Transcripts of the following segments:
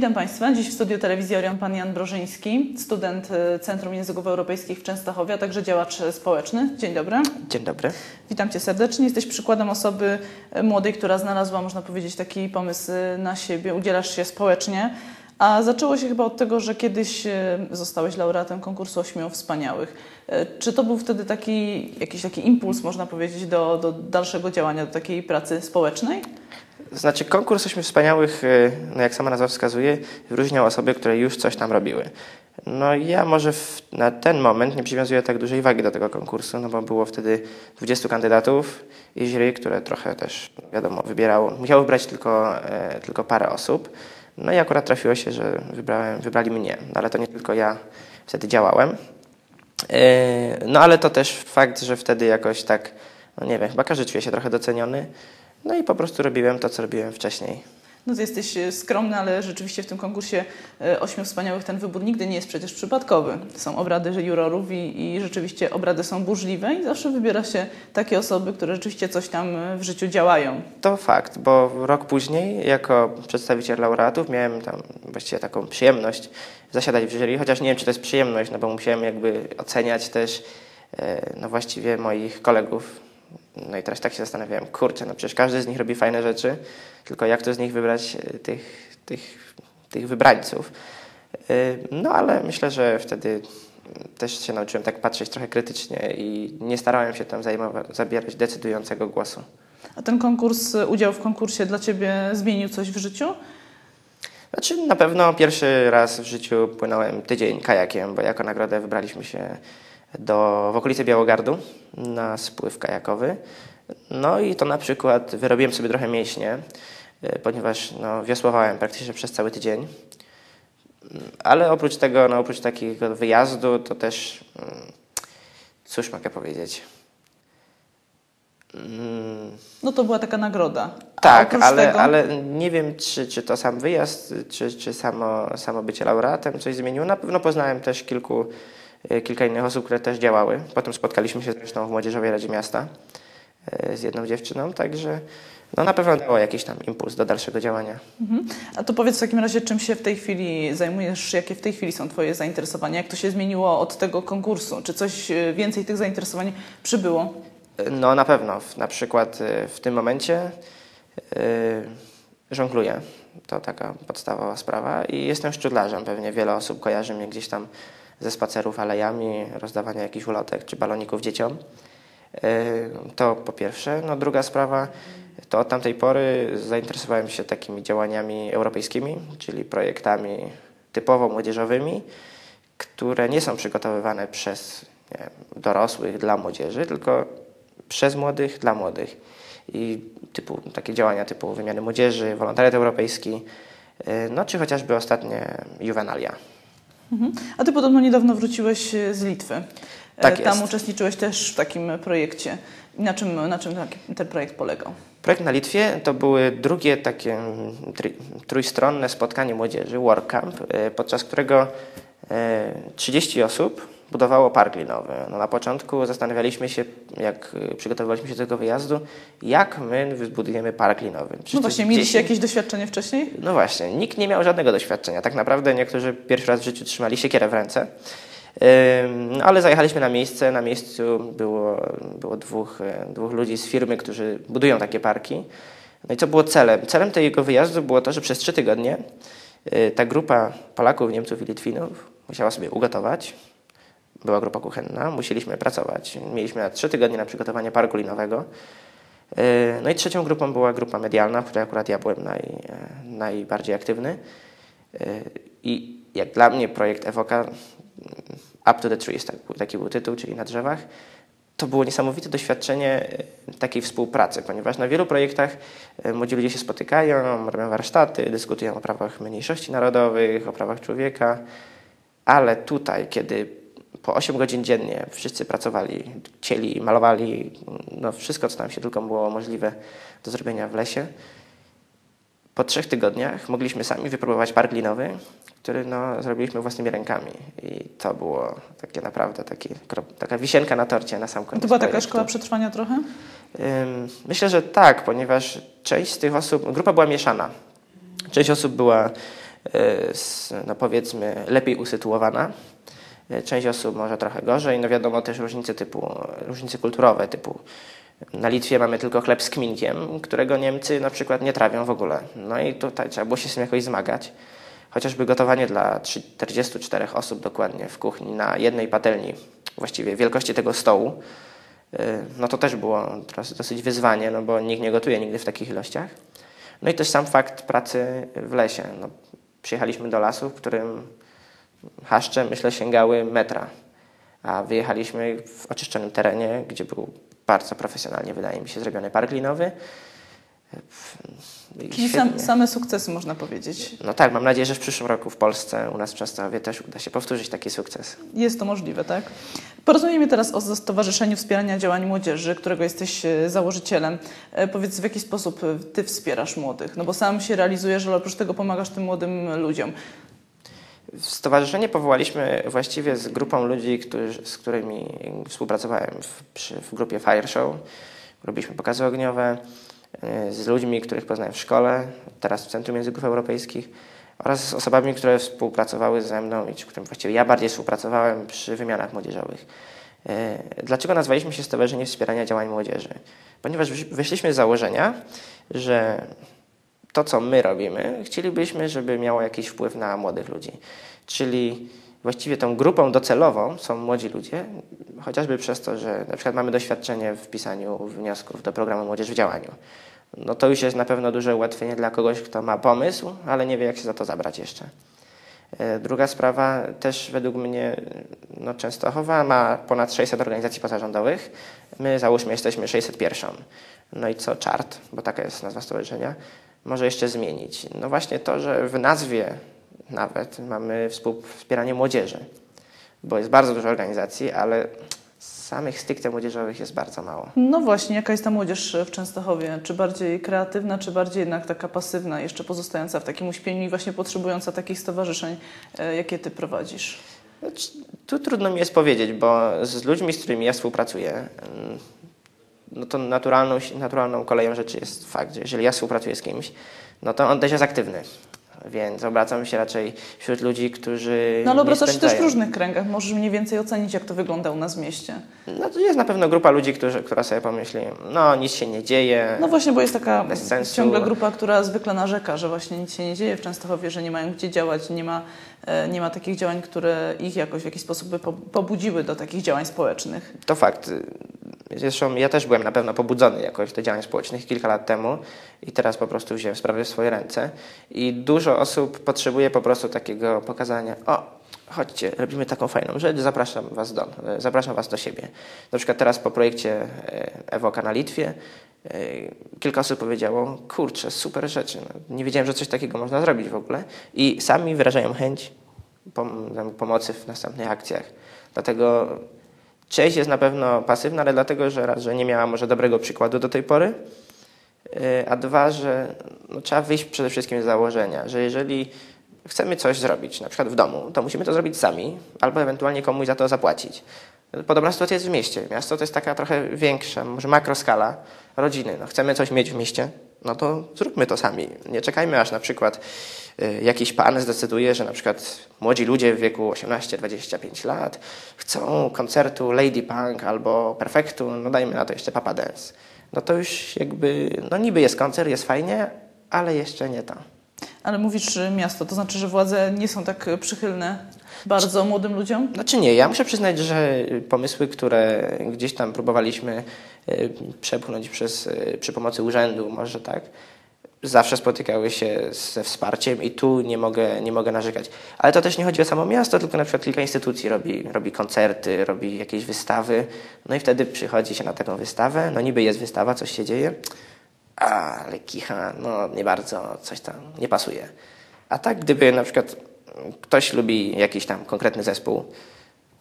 Witam Państwa. Dziś w studiu telewizji Orion pan Jan Brożyński, student y, Centrum Języków Europejskich w Częstochowie, a także działacz społeczny. Dzień dobry. Dzień dobry. Witam Cię serdecznie. Jesteś przykładem osoby y, młodej, która znalazła, można powiedzieć, taki pomysł y, na siebie. Udzielasz się społecznie. A zaczęło się chyba od tego, że kiedyś zostałeś laureatem konkursu Ośmiu Wspaniałych. Czy to był wtedy taki, jakiś taki impuls, można powiedzieć, do, do dalszego działania, do takiej pracy społecznej? Znaczy konkurs Ośmiu Wspaniałych, y, no jak sama nazwa wskazuje, wyróżniał osoby, które już coś tam robiły. No ja może w, na ten moment nie przywiązuję tak dużej wagi do tego konkursu, no bo było wtedy 20 kandydatów i jury, które trochę też, wiadomo, wybierało, musiało wybrać tylko, e, tylko parę osób. No i akurat trafiło się, że wybrałem, wybrali mnie, no ale to nie tylko ja wtedy działałem. E, no ale to też fakt, że wtedy jakoś tak, no nie wiem, chyba każdy czuje się trochę doceniony. No i po prostu robiłem to, co robiłem wcześniej. No to jesteś e, skromny, ale rzeczywiście w tym konkursie e, Ośmiu Wspaniałych ten wybór nigdy nie jest przecież przypadkowy. Są obrady jurorów i, i rzeczywiście obrady są burzliwe i zawsze wybiera się takie osoby, które rzeczywiście coś tam e, w życiu działają. To fakt, bo rok później jako przedstawiciel laureatów miałem tam właściwie taką przyjemność zasiadać w jury, chociaż nie wiem, czy to jest przyjemność, no bo musiałem jakby oceniać też no właściwie moich kolegów no i teraz tak się zastanawiałem, kurczę, no przecież każdy z nich robi fajne rzeczy, tylko jak to z nich wybrać e, tych, tych, tych wybrańców. E, no ale myślę, że wtedy też się nauczyłem tak patrzeć trochę krytycznie i nie starałem się tam zajmować, zabierać decydującego głosu. A ten konkurs, udział w konkursie dla Ciebie zmienił coś w życiu? Znaczy na pewno pierwszy raz w życiu płynąłem tydzień kajakiem, bo jako nagrodę wybraliśmy się do, w okolicy Białogardu na spływ kajakowy. No i to na przykład wyrobiłem sobie trochę mięśnie, e, ponieważ no, wiosłowałem praktycznie przez cały tydzień. Ale oprócz tego, no, oprócz takiego wyjazdu, to też, mm, cóż mogę powiedzieć, mm. no to była taka nagroda. tak, ale, tego... ale nie wiem, czy, czy to sam wyjazd, czy, czy samo, samo bycie laureatem coś zmieniło. Na pewno poznałem też kilku kilka innych osób, które też działały. Potem spotkaliśmy się zresztą w Młodzieżowej Radzie Miasta e, z jedną dziewczyną, także no na pewno dało jakiś tam impuls do dalszego działania. Mhm. A to powiedz w takim razie, czym się w tej chwili zajmujesz, jakie w tej chwili są Twoje zainteresowania, jak to się zmieniło od tego konkursu? Czy coś e, więcej tych zainteresowań przybyło? No na pewno. Na przykład w tym momencie yy, żongluję. To taka podstawowa sprawa i jestem szczudlarzem. Pewnie wiele osób kojarzy mnie gdzieś tam ze spacerów alejami, rozdawania jakichś ulotek czy baloników dzieciom. E, to po pierwsze. No druga sprawa, to od tamtej pory zainteresowałem się takimi działaniami europejskimi, czyli projektami typowo młodzieżowymi, które nie są przygotowywane przez wiem, dorosłych dla młodzieży, tylko przez młodych dla młodych. I typu, takie działania typu wymiany młodzieży, wolontariat europejski, e, no czy chociażby ostatnie juvenalia. Mhm. A ty podobno niedawno wróciłeś e, z Litwy. E, tak Tam jest. uczestniczyłeś też w takim projekcie. Na czym, na czym ten projekt polegał? Projekt na Litwie to były drugie takie trójstronne spotkanie młodzieży, WorkCamp, e, podczas którego 30 osób budowało park linowy. No na początku zastanawialiśmy się, jak przygotowywaliśmy się do tego wyjazdu, jak my zbudujemy park linowy. Przecież no właśnie, mieliście jakieś doświadczenie wcześniej? No właśnie, nikt nie miał żadnego doświadczenia. Tak naprawdę niektórzy pierwszy raz w życiu trzymali siekierę w ręce. No, ale zajechaliśmy na miejsce. Na miejscu było, było dwóch, e, dwóch ludzi z firmy, którzy budują takie parki. No i co było celem? Celem tego wyjazdu było to, że przez trzy tygodnie e, ta grupa Polaków, Niemców i Litwinów musiała sobie ugotować, była grupa kuchenna, musieliśmy pracować. Mieliśmy trzy tygodnie na przygotowanie parku linowego. E, no i trzecią grupą była grupa medialna, w której akurat ja byłem naj, e, najbardziej aktywny. E, I jak dla mnie projekt Evoka, Up to the Trees, tak, taki był tytuł, czyli na drzewach, to było niesamowite doświadczenie takiej współpracy, ponieważ na wielu projektach młodzi ludzie się spotykają, robią warsztaty, dyskutują o prawach mniejszości narodowych, o prawach człowieka, ale tutaj, kiedy po 8 godzin dziennie wszyscy pracowali, cieli, malowali, no wszystko, co tam się tylko było możliwe do zrobienia w lesie. Po trzech tygodniach mogliśmy sami wypróbować park linowy, który no, zrobiliśmy własnymi rękami. I to było takie naprawdę taki, taka wisienka na torcie na sam koniec. To była taka szkoła przetrwania trochę? Myślę, że tak, ponieważ część z tych osób, grupa była mieszana. Część osób była s- no powiedzmy, lepiej usytuowana. E, Część osób może trochę gorzej. No wiadomo też różnice typu, różnice kulturowe typu na Litwie mamy tylko chleb z kminkiem, którego Niemcy na przykład nie trawią w ogóle. No i tutaj trzeba było się z tym jakoś zmagać. Chociażby gotowanie dla 44 osób dokładnie w kuchni na jednej patelni, właściwie wielkości tego stołu, y, no to też było dosyć wyzwanie, no bo nikt nie gotuje nigdy w takich ilościach. No i też sam fakt pracy w lesie. No, przyjechaliśmy do lasu, w którym haszcze, myślę, sięgały metra, a wyjechaliśmy w oczyszczonym terenie, gdzie był bardzo profesjonalnie, wydaje mi się, zrobiony park linowy. I Czyli sam, same sukcesy można powiedzieć. No tak, mam nadzieję, że w przyszłym roku w Polsce, u nas w Częstochowie też uda się powtórzyć taki sukces. Jest to możliwe, tak? Porozmawiamy teraz o Stowarzyszeniu Wspierania Działań Młodzieży, którego jesteś e, założycielem. E, Powiedz, w jaki sposób e, Ty wspierasz młodych? No bo sam się realizujesz, ale oprócz tego pomagasz tym młodym ludziom. Stowarzyszenie powołaliśmy właściwie z grupą ludzi, którzy, z którymi współpracowałem w, przy, w grupie Fire Show. Robiliśmy pokazy ogniowe y, z ludźmi, których poznałem w szkole, teraz w Centrum Języków Europejskich oraz z osobami, które współpracowały ze mną i którym właściwie ja bardziej współpracowałem przy wymianach młodzieżowych. Y, Dlaczego nazwaliśmy się Stowarzyszenie Wspierania Działań Młodzieży? Ponieważ wysz- wyszliśmy z założenia, że to, co my robimy, chcielibyśmy, żeby miało jakiś wpływ na młodych ludzi. Czyli właściwie tą grupą docelową są młodzi ludzie, chociażby przez to, że na przykład mamy doświadczenie w pisaniu wniosków do programu Młodzież w działaniu. No to już jest na pewno duże ułatwienie dla kogoś, kto ma pomysł, ale nie wie, jak się za to zabrać jeszcze. E, Druga sprawa, też według mnie no, Częstochowa ma ponad 600 organizacji pozarządowych. My załóżmy jesteśmy 601. No i co czart, bo taka jest nazwa stowarzyszenia, może jeszcze zmienić? No właśnie to, że w nazwie nawet mamy wspieranie młodzieży, bo jest bardzo dużo organizacji, ale samych stricte młodzieżowych jest bardzo mało. No właśnie, jaka jest ta młodzież w Częstochowie? Czy bardziej kreatywna, czy bardziej jednak taka pasywna, jeszcze pozostająca w takim uśpieniu i właśnie potrzebująca takich stowarzyszeń, e, jakie Ty prowadzisz? Znaczy, Tu trudno mi jest powiedzieć, bo z ludźmi, z którymi ja współpracuję, mm, no to naturalną, naturalną koleją rzeczy jest fakt, że jeżeli ja współpracuję z kimś, no to on też jest aktywny. Więc obracam się raczej wśród ludzi, którzy. No ale obracasz się też w różnych kręgach. Możesz mniej więcej ocenić, jak to wygląda u nas w mieście. No to jest na pewno grupa ludzi, którzy, która sobie pomyśli, no nic się nie dzieje. No właśnie, bo jest taka ciągle grupa, która zwykle narzeka, że właśnie nic się nie dzieje w Częstochowie, że nie mają gdzie działać, nie ma, e, nie ma takich działań, które ich jakoś w jakiś sposób by po- pobudziły do takich działań społecznych. To fakt. Zresztą ja też byłem na pewno pobudzony jakoś do działań społecznych kilka lat temu i teraz po prostu wziąłem sprawę w swoje ręce. I dużo osób potrzebuje po prostu takiego pokazania, o, chodźcie, robimy taką fajną rzecz, zapraszam was do, zapraszam was do siebie. Na przykład teraz po projekcie e, Ewoka na Litwie e, kilka osób powiedziało, kurczę, super rzeczy, no, nie wiedziałem, że coś takiego można zrobić w ogóle i sami wyrażają chęć pomocy w następnych akcjach. Dlatego Część jest na pewno pasywna, ale dlatego, że raz, że nie miała może dobrego przykładu do tej pory, yy, a dwa, że no, trzeba wyjść przede wszystkim z założenia, że jeżeli chcemy coś zrobić, na przykład w domu, to musimy to zrobić sami, albo ewentualnie komuś za to zapłacić. Podobna sytuacja jest w mieście. Miasto to jest taka trochę większa, może makroskala rodziny. No, chcemy coś mieć w mieście, no to zróbmy to sami. Nie czekajmy, aż na przykład y, jakiś pan zdecyduje, że na przykład młodzi ludzie w wieku 18-25 lat chcą koncertu Lady Punk albo Perfektu, no dajmy na to jeszcze Papa Dance. No to już jakby, no niby jest koncert, jest fajnie, ale jeszcze nie to. Ale mówisz miasto, to znaczy, że władze nie są tak przychylne bardzo młodym ludziom? Znaczy nie, ja muszę przyznać, że pomysły, które gdzieś tam próbowaliśmy przepchnąć przez, y, przy pomocy urzędu, może tak, zawsze spotykały się ze wsparciem i tu nie mogę, nie mogę narzekać. Ale to też nie chodzi o samo miasto, tylko na przykład kilka instytucji robi, robi koncerty, robi jakieś wystawy, no i wtedy przychodzi się na taką wystawę, no niby jest wystawa, coś się dzieje, ale kicha, no nie bardzo, coś tam nie pasuje. A tak gdyby na przykład ktoś lubi jakiś tam konkretny zespół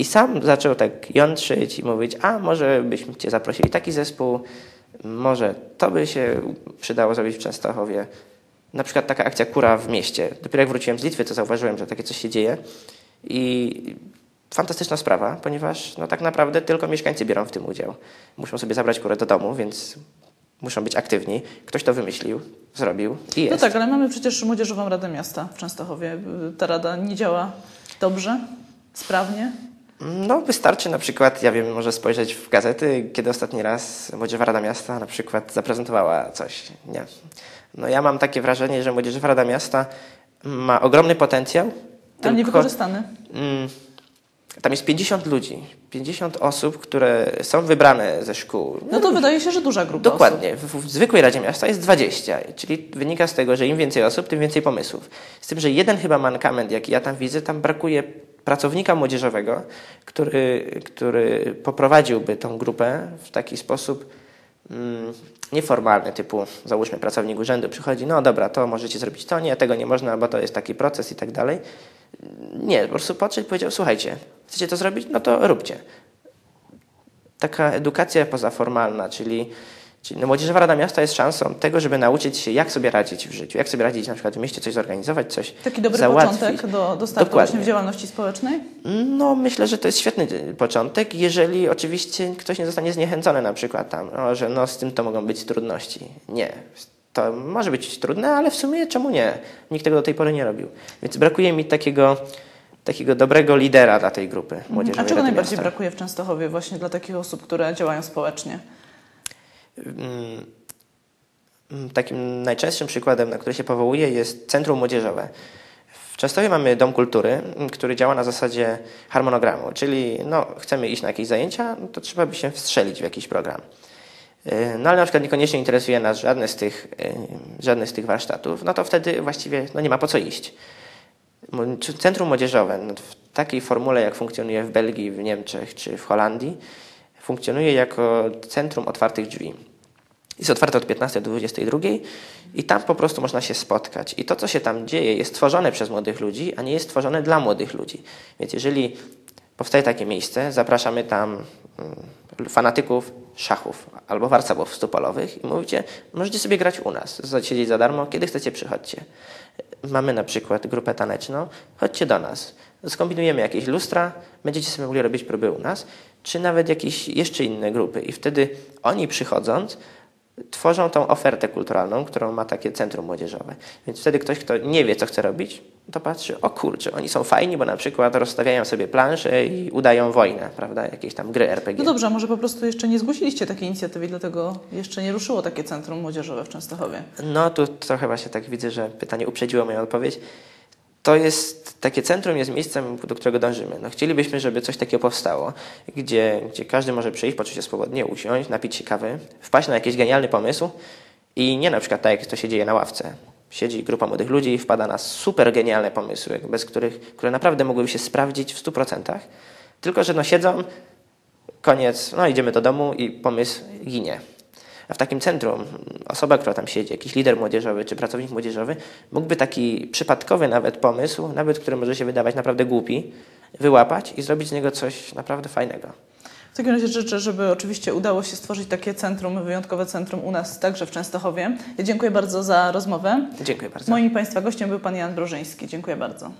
i sam zaczął tak jątrzyć i mówić, a może byśmy cię zaprosili taki zespół, może to by się przydało zrobić w Częstochowie. Na przykład taka akcja Kura w mieście. Dopiero jak wróciłem z Litwy, to zauważyłem, że takie coś się dzieje i fantastyczna sprawa, ponieważ no tak naprawdę tylko mieszkańcy biorą w tym udział. Muszą sobie zabrać kurę do domu, więc muszą być aktywni. Ktoś to wymyślił, zrobił i jest. No tak, ale mamy przecież Młodzieżową Radę Miasta w Częstochowie. Ta rada nie działa dobrze, sprawnie. No, wystarczy na przykład, ja wiem, może spojrzeć w gazety, kiedy ostatni raz Młodzieżowa Rada Miasta na przykład zaprezentowała coś. Nie. No ja mam takie wrażenie, że Młodzieżowa Rada Miasta ma ogromny potencjał. Ale niewykorzystany. Mm, tam jest 50 ludzi, 50 osób, które są wybrane ze szkół. No to wydaje się, że duża grupa osób. Dokładnie. W, w zwykłej Radzie Miasta jest 20, czyli wynika z tego, że im więcej osób, tym więcej pomysłów. Z tym, że jeden chyba mankament, jaki ja tam widzę, tam brakuje pracownika młodzieżowego, który, który poprowadziłby tą grupę w taki sposób mm, nieformalny, typu załóżmy pracownik urzędu przychodzi, no dobra, to możecie zrobić to, nie, tego nie można, bo to jest taki proces i tak dalej. Nie, po prostu podszedł i powiedział, słuchajcie, chcecie to zrobić? No to róbcie taka edukacja pozaformalna, czyli, czyli no Młodzieżowa Rada Miasta jest szansą tego, żeby nauczyć się, jak sobie radzić w życiu, jak sobie radzić na przykład w mieście, coś zorganizować, coś Taki dobry załatwić. początek do, do startu Dokładnie. właśnie w działalności społecznej? No, myślę, że to jest świetny początek, jeżeli oczywiście ktoś nie zostanie zniechęcony na przykład tam, no, że no, z tym to mogą być trudności. Nie. To może być trudne, ale w sumie czemu nie? Nikt tego do tej pory nie robił. Więc brakuje mi takiego, takiego dobrego lidera dla tej grupy A młodzieżowej czego Rady najbardziej Miasta. brakuje w Częstochowie właśnie dla takich osób, które działają społecznie? Mm, mm, Takim najczęstszym przykładem, na który się powołuje, jest Centrum Młodzieżowe. W Częstochowie mamy Dom Kultury, mm, który działa na zasadzie harmonogramu, czyli no, chcemy iść na jakieś zajęcia, no to trzeba by się wstrzelić w jakiś program. Yy, No ale na przykład niekoniecznie interesuje nas żadne z tych, yy, żadne z tych warsztatów, no to wtedy właściwie no, nie ma po co iść. Centrum Młodzieżowe no, w takiej formule, jak funkcjonuje w Belgii, w Niemczech czy w Holandii, funkcjonuje jako centrum otwartych drzwi. Jest otwarte od 15 do 22 i tam po prostu można się spotkać. I to, co się tam dzieje, jest tworzone przez młodych ludzi, a nie jest tworzone dla młodych ludzi. Więc jeżeli powstaje takie miejsce, zapraszamy tam mm, fanatyków szachów albo warcabów stupolowych i mówicie, możecie sobie grać u nas, siedzieć za darmo, kiedy chcecie przychodźcie. Mamy na przykład grupę taneczną, chodźcie do nas, skombinujemy jakieś lustra, będziecie sobie mogli robić próby u nas, czy nawet jakieś jeszcze inne grupy i wtedy oni przychodząc tworzą tą ofertę kulturalną, którą ma takie centrum młodzieżowe. Więc wtedy ktoś, kto nie wie, co chce robić, to patrzy, o kurczę, oni są fajni, bo na przykład rozstawiają sobie plansze i udają wojnę, prawda, jakieś tam gry RPG. No dobrze, a może po prostu jeszcze nie zgłosiliście takiej inicjatywy, dlatego jeszcze nie ruszyło takie centrum młodzieżowe w Częstochowie. No tu trochę właśnie tak widzę, że pytanie uprzedziło moją odpowiedź. To jest, takie centrum jest miejscem, do którego dążymy. No, chcielibyśmy, żeby coś takiego powstało, gdzie, gdzie każdy może przyjść, poczuć się swobodnie, usiąść, napić się kawy, wpaść na jakiś genialny pomysł i nie na przykład tak, jak to się dzieje na ławce. Siedzi grupa młodych ludzi i wpada na super genialne pomysły, bez których, które naprawdę mogłyby się sprawdzić w 100%, tylko że no siedzą, koniec, no idziemy do domu i pomysł ginie. A w takim centrum osoba, która tam siedzi, jakiś lider młodzieżowy czy pracownik młodzieżowy, mógłby taki przypadkowy nawet pomysł, nawet który może się wydawać naprawdę głupi, wyłapać i zrobić z niego coś naprawdę fajnego. W takim razie życzę, żeby oczywiście udało się stworzyć takie centrum, wyjątkowe centrum u nas także w Częstochowie. Ja dziękuję bardzo za rozmowę. Dziękuję bardzo. Moim Państwa gościem był Pan Jan Brożyński. Dziękuję bardzo.